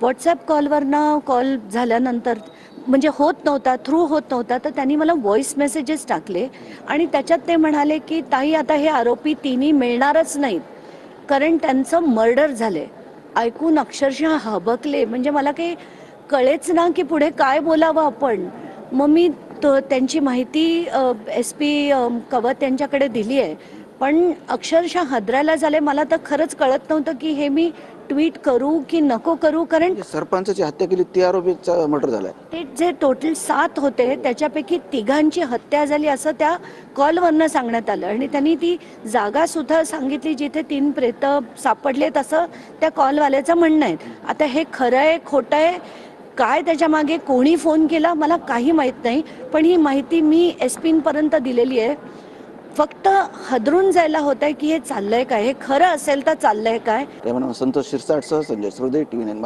WhatsApp कॉलवरनं call झाल्यानंतर म्हणजे होत नव्हता थ्रू होत नव्हता तर त्यांनी मला व्हॉइस मेसेजेस टाकले. आणि त्याच्यात ते म्हणाले की ताई आता हे आरोपी तिन्ही मिळणारच नाहीत. कारण त्यांचं मर्डर झाले. ऐकून अक्षरशः हबकले. म्हणजे मला काही कळेच ना की पुढे काय बोलावं आपण. मग मी तो त्यांची माहिती एस पी कवत यांच्याकडे दिली आहे पण अक्षरशः हदरायला झाले. मला तर खरंच कळत नव्हतं की हे मी ट्विट करू की नको करू? कारण सरपंचाची हत्या केली ते आरोपीचा मर्डर झालाय. ते जे टोटल सात होते त्याच्यापैकी तिघांची हत्या झाली असं त्या कॉलवरनं सांगण्यात आलं. आणि त्यांनी ती जागा सुद्धा सांगितली जिथे तीन प्रेत सापडलेत असं त्या कॉलवाल्याचं म्हणणं आहे. आता हे खरं आहे खोटं आहे? काय त्याच्यामागे कोणी फोन केला? मला काही माहीत नाही. पण ही माहिती मी एस पींपर्यंत दिलेली आहे. फक्त हदरून जायला होत आहे की हे चाललंय काय? हे खरं असेल तर चाललंय काय? त्यामुळे संतोष शिरसाटसह संजय सुरदे टीव्ही